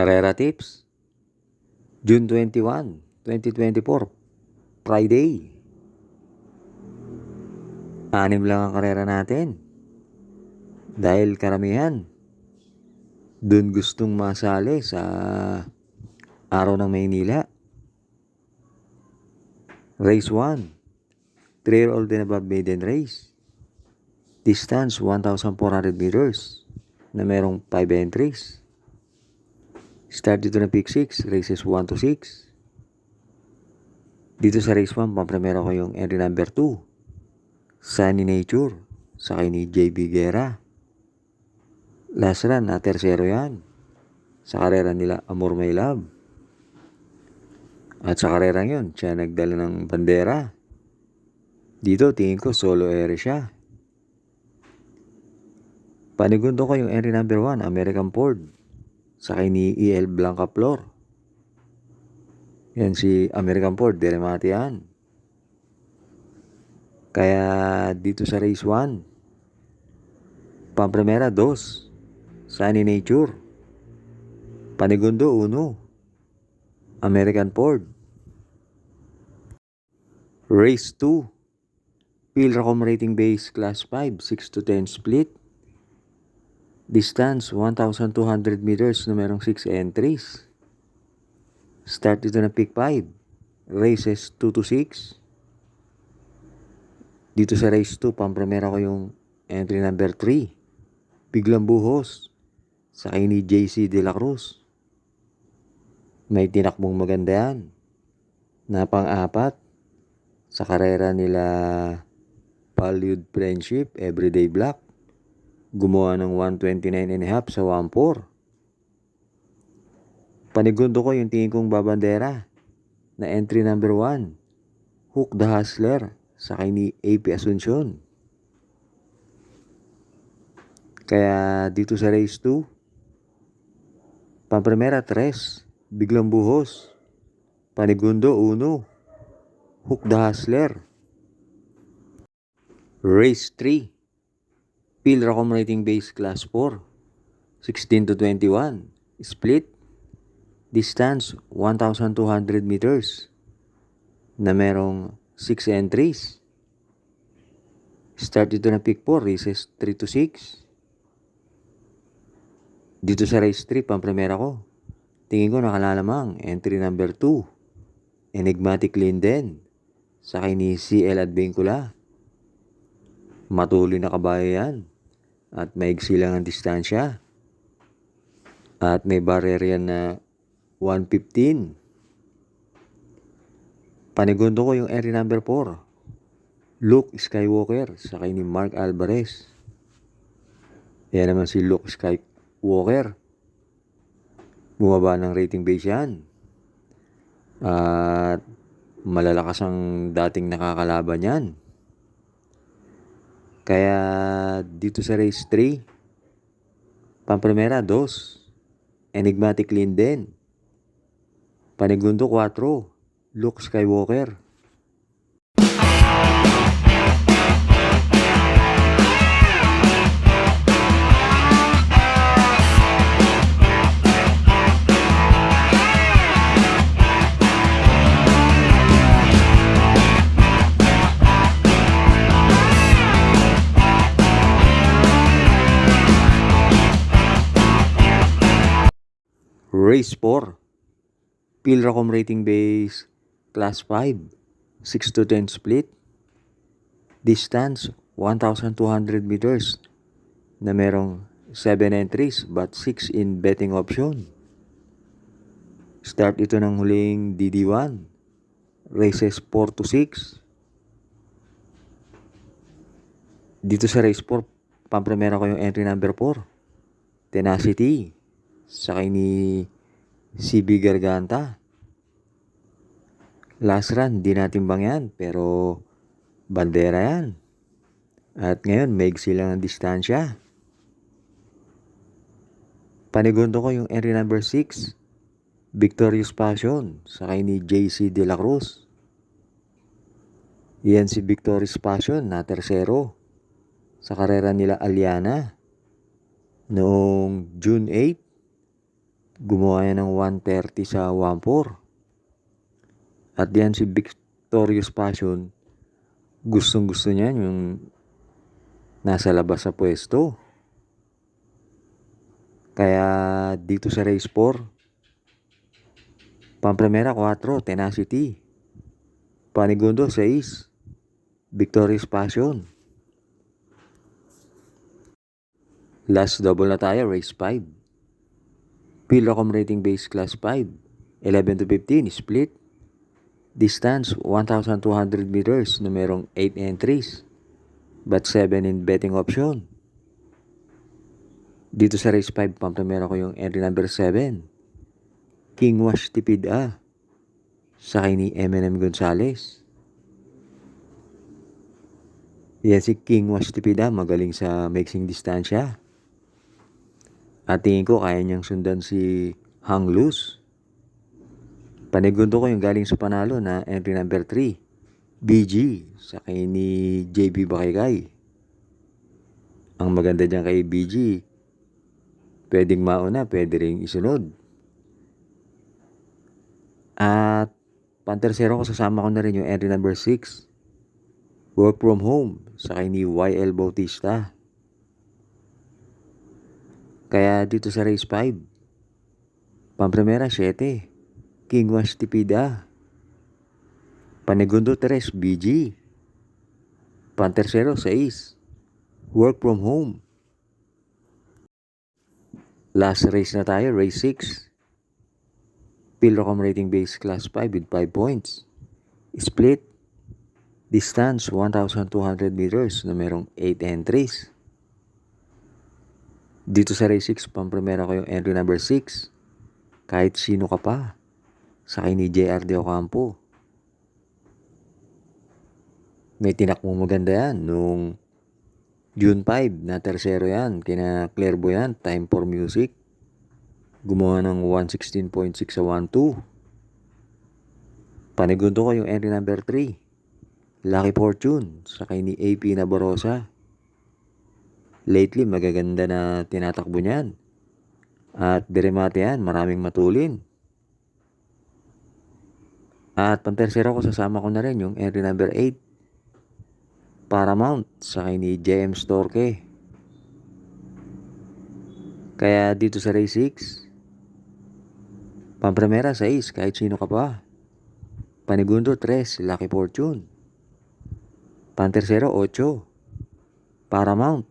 Carrera Tips. June 21, 2024 Friday. Anim lang ang karera natin. Dahil karamihan dun gustong masali sa araw ng Maynila. Race 1 3-year-old and above maiden race. Distance 1,400 meters na merong 5 entries Start dito ng pick 6, races 1 to 6. Dito sa race 1, pamprimero ko yung entry number 2. Sunny Nature, sa kay ni JB Guerra. Last run, na tersero yan. Sa karera nila, Amor My Love. At sa karera yun, siya nagdala ng bandera. Dito, tingin ko, solo ere siya. Panigundo ko yung entry number 1, American Ford sa kay ni E.L. Blanca Flor. Yan si American Ford, Deremate yan. Kaya dito sa race 1, Pamprimera 2, Sunny Nature, Panigundo 1, American Ford. Race 2, Pilracom Rating Base Class 5, 6 to 10 split, Distance, 1,200 meters na merong 6 entries. Start dito ng pick 5. Races 2 to 6. Dito sa race 2, pampremera ko yung entry number 3. Biglang buhos. Sa ni JC De La Cruz. May tinakbong maganda yan. Na pang-apat. Sa karera nila Palyud Friendship, Everyday Black gumawa ng 129 and a half sa 1.4. Panigundo ko yung tingin kong babandera na entry number 1, Hook the Hustler sa kay ni AP Asuncion. Kaya dito sa race 2, Pamprimera 3, biglang buhos. Panigundo 1, Hook the Hustler. Race 3, Pilracom Rating Base Class 4, 16 to 21, split, distance 1,200 meters, na merong 6 entries. Start dito na pick 4, races 3 to 6. Dito sa race 3, pampremera ko. Tingin ko nakalalamang, entry number 2, Enigmatic Linden, sa ni CL Advincula. Matuloy na kabayo yan at maigsi lang ang distansya. At may barrier yan na 115. Panigundo ko yung area number 4. Luke Skywalker sa kay ni Mark Alvarez. Yan naman si Luke Skywalker. Bumaba ng rating base yan. At malalakas ang dating nakakalaban yan. Kaya dito sa race 3, Pamprimera 2, Enigmatic Linden, Panigundo 4, Luke Skywalker. Race 4, Pilracom Rating Base Class 5, 6 to 10 split, distance 1,200 meters. Na merong 7 entries but 6 in betting option. Start ito ng huling DD1, races 4 to 6. Dito sa race 4, pampremera ko yung entry number 4, Tenacity sa kay ni CB Garganta. Last run, di natin bang yan, pero bandera yan. At ngayon, maigsi lang ang distansya. Panigundo ko yung entry number 6, Victorious Passion, sa kay ni JC De La Cruz. Yan si Victorious Passion na tersero sa karera nila Aliana noong June 8, Gumawa yan ng 130 sa 1.4. At yan si Victorious Passion, gustong gusto niya yung nasa labas sa pwesto. Kaya dito sa race 4, Pamprimera 4, Tenacity. Panigundo 6, Victorious Passion. Last double na tayo, race 5. Pilocom rating base class 5. 11 to 15, split. Distance, 1,200 meters, numerong 8 entries. But 7 in betting option. Dito sa race 5, pampamera ko yung entry number 7. King Wash Tipid A. Sa kay ni Eminem Gonzalez. Yan si King Wash Tipid A, magaling sa mixing distansya. At tingin ko kaya niyang sundan si Hang Luz. Panigundo ko yung galing sa panalo na entry number 3. BG sa kay ni JB Bakikay. Ang maganda dyan kay BG, pwedeng mauna, pwede rin isunod. At pantersero ko sasama ko na rin yung entry number 6. Work from home sa kay ni YL Bautista. Kaya dito sa race 5, Pamprimera 7, King Wash Tipida, Panegundo 3, BG, Pantersero 6, Work from home. Last race na tayo, race 6. Pilrocom rating base class 5 with 5 points. Split. Distance 1,200 meters na merong 8 entries. Dito sa race 6, pamprimera ko yung entry number 6. Kahit sino ka pa. Sa kay ni JR De Ocampo. May tinakmo maganda yan nung June 5 na tersero yan. Kina Clairbo yan, Time for Music. Gumawa ng 116.6 sa 1-2. Panigundo ko yung entry number 3. Lucky Fortune sa kay ni AP Nabarosa. Lately, magaganda na tinatakbo niyan. At diremate yan, maraming matulin. At pantersero ko, sasama ko na rin yung entry number 8. Paramount sa kay ni JM Storke. Kaya dito sa race 6, Pamprimera 6, kahit sino ka pa. Panigundo 3, Lucky Fortune. Pantersero 8, Paramount.